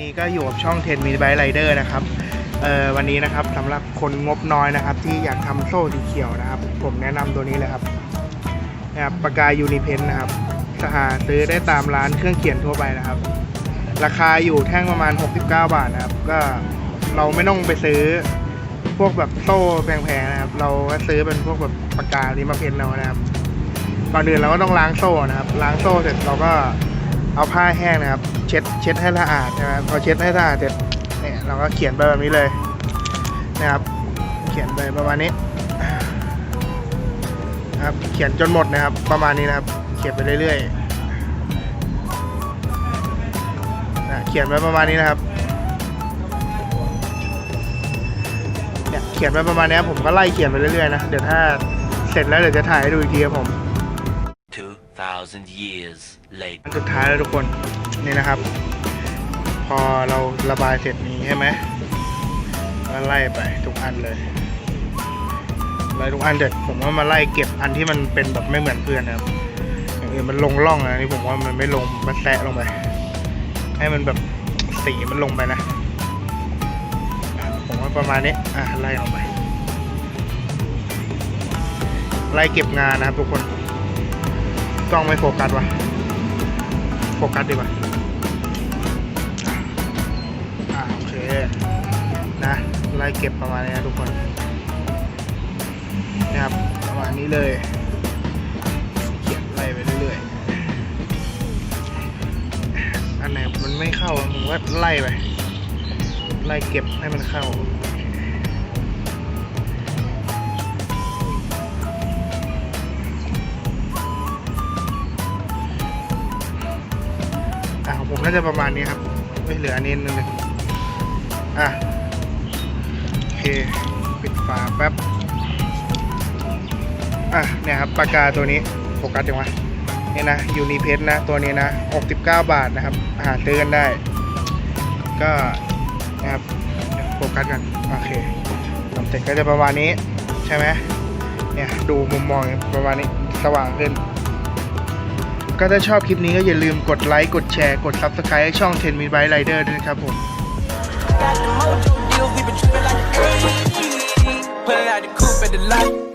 นี้ก็อยู่กับช่อง10 m i b i Rider นะครับเออวันนี้นะครับสำหรับคนงบน้อยนะครับ ที่อยากทำโซ่สีเขียวนะครับ ผมแนะนำตัวนี้เลยครับนะครับปากกายูนิเพนนะครับสหาซื้อได้ตามร้านเครื่องเขียนทั่วไปนะครับ ราคาอยู่แท่งประมาณ 69 บาทนะครับ ก็เราไม่ต้องไปซื้อพวกแบบโซ่แพงๆนะครับ เราก็ซื้อเป็นพวกแบบปากกานี้มาเพ้นเอานะครับก่อนอื่นเราก็ต้องล้างโซ่นะครับ ล้างโซ่เสร็จเราก็ เอาผ้าแห้งนะครับ เช็ดเช็ดให้สะอาดนะครับพอเช็ดให้สะอาดเสร็จเนี่ยเราก็เขียนไปแบบนี้เลยนะครับ เขียนไปประมาณนี้นะครับ เขียนจนหมดนะครับ ประมาณนี้นะครับ เขียนไปเรื่อยๆนะเขียนไปประมาณนี้นะครับเนี่ยเขียนไปประมาณนี้ครับผมก็ไล่เขียนไปเรื่อยๆนะเดี๋ยวถ้าเสร็จแล้วเดี๋ยวจะถ่ายให้ดูอีกทีครับผม 2,000 years อัน later. สุดท้ายแล้วทุกคนนี่นะครับ พอเราระบายเสร็จนี้ใช่ไหมก็ไล่ไปทุกอันเลยไล่ทุกอันเด็ดผมว่ามาไล่เก็บอันที่มันเป็นแบบไม่เหมือนเพื่อนนะครับอย่างอื่นมันลงร่องนะนี่ผมว่ามันไม่ลงมันแตะลงไป ให้มันแบบสีมันลงไปนะอะผมว่าประมาณนี้อะไล่ลงไปไล่เก็บงานนะครับทุกคน กล้องไม่โฟกัสวะโฟกัสดีกว่าอ่าโอเคนะไล่เก็บประมาณนี้นะทุกคนนะครับประมาณนี้เลยเขียนไล่ไปเรื่อยๆอันไหนมันไม่เข้าผมก็ไล่ไปไล่เก็บให้มันเข้า น่าจะประมาณนี้ครับไม่เหลืออันนี้นึงเลยอะโอเคปิดฝาแป๊บอะเนี่ยครับปากกาตัวนี้โฟกัสจังวะนี่ยนะยูนิเพสนะตัวนี้นะ 69 บาทนะครับหาซื้อกันได้ ก็นะครับโฟกัสกันโอเคทำเสร็จก็จะประมาณนี้ใช่ไหมเนี่ยดูมุมมองประมาณนี้สว่างขึ้น ก็ถ้าชอบคลิปนี้ก็อย่าลืมกดไลค์กดแชร์กด Subscribe ให้ช่อง10 m i n b i Rider ด้วยนะครับผม Got the mojo deals, we been trippin' like a Put it out the coupe at the light.